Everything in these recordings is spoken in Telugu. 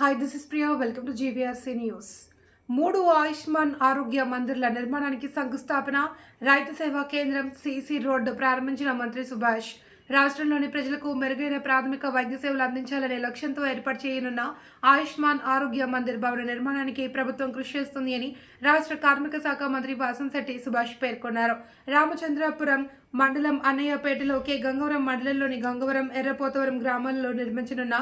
Hi this is Priya welcome to GVRC news మూడు ఆయుష్మాన్ ఆరోగ్య మందిర్ల నిర్మాణానికి శంకుస్థాపన రైతు సేవా కేంద్రం సీసీ రోడ్డు ప్రారంభించిన మంత్రి సుభాష్. రాష్ట్రంలోని ప్రజలకు మెరుగైన ప్రాథమిక వైద్య సేవలు అందించాలనే లక్ష్యంతో ఏర్పాటు చేయనున్న ఆయుష్మాన్ ఆరోగ్య మందిర్ భవన నిర్మాణానికి ప్రభుత్వం కృషి చేస్తుంది అని రాష్ట్ర కార్మిక శాఖ మంత్రి వాసంశెట్టి సుభాష్ పేర్కొన్నారు. రామచంద్రపురం మండలం అన్నయ్యపేటలోకి గంగవరం మండలంలోని గంగవరం ఎర్రపోతవరం గ్రామాల్లో నిర్మించనున్న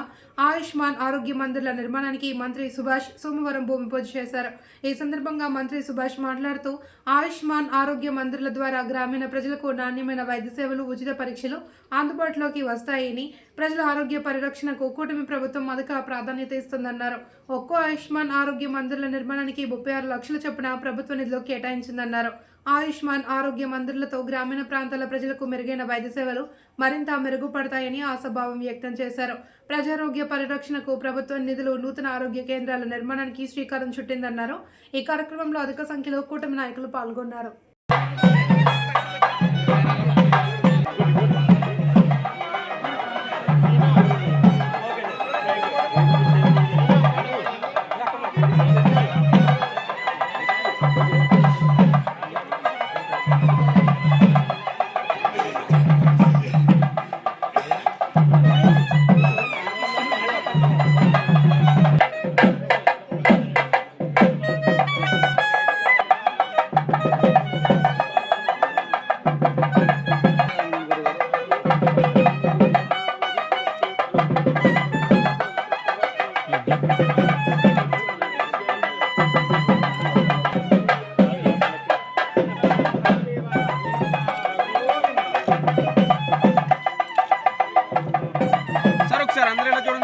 ఆయుష్మాన్ ఆరోగ్య మందిర్ల నిర్మాణానికి మంత్రి సుభాష్ సోమవారం భూమి పూజ చేశారు. ఈ సందర్భంగా మంత్రి సుభాష్ మాట్లాడుతూ ఆయుష్మాన్ ఆరోగ్య మందిర్ల ద్వారా గ్రామీణ ప్రజలకు నాణ్యమైన వైద్య సేవలు ఉచిత పరీక్షలు అందుబాటులోకి వస్తాయని ప్రజల ఆరోగ్య పరిరక్షణకు కూటమి ప్రభుత్వం అధిక ప్రాధాన్యత ఇస్తుందన్నారు. ఒక్కో ఆయుష్మాన్ ఆరోగ్య మందిర్ల నిర్మాణానికి ముప్పై ఆరు లక్షల చొప్పున ప్రభుత్వ నిధులు కేటాయించిందన్నారు. ఆయుష్మాన్ ఆరోగ్య మందిర్లతో గ్రామీణ ప్రాంతాల ప్రజలకు మెరుగైన వైద్య సేవలు మరింత మెరుగుపడతాయని ఆశాభావం వ్యక్తం చేశారు. ప్రజారోగ్య పరిరక్షణకు ప్రభుత్వం నిధులు నూతన ఆరోగ్య కేంద్రాల నిర్మాణానికి శ్రీకారం చుట్టిందన్నారు. ఈ కార్యక్రమంలో అధిక సంఖ్యలో కూటమి నాయకులు పాల్గొన్నారు. సార్ आंध्रेला जोडून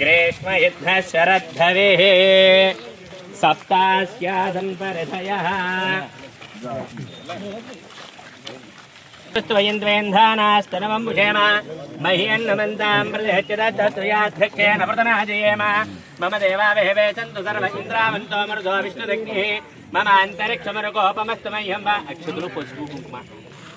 ग्रेष्म युद्ध शरद्धवे सप्तास्यादम्बरधयः स्तनमम्बुषेम मम देवावहवे चन्तु सर्व इन्द्रावन्तो मरुदो विष्णुदग्निः। मम अन्तरिक्षमरुकोपमस्तु मह्यं वा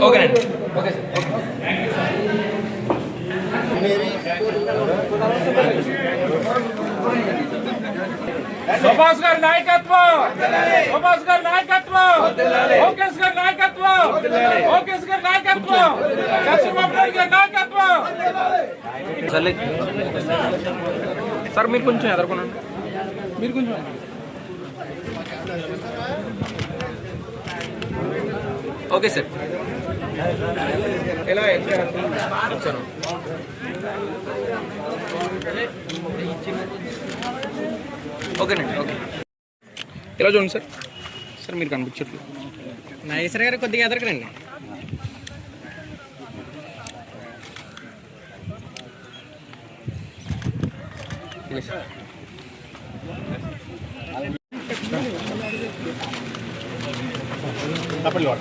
ఓకేనండి ఓకే సార్. సుభాష్ గారి నాయకత్వం! సుభాష్ గారి నాయకత్వం! లోకేష్ గారి నాయకత్వం! లోకేష్ గారి నాయకత్వం! చంద్రబాబు నాయుడు గారి నాయకత్వం! సార్ మీరు కొంచెం ఎదుర్కొనండి. మీరు కొంచెం ఓకే సార్. ఎలా వచ్చాను. ఓకేనండి ఓకే. ఇలా చూడండి సార్. సార్ మీరు కనిపించట్లేదు. నాగేశ్వర గారు కొద్దిగా ఎదరకరండి. తప్పలేదు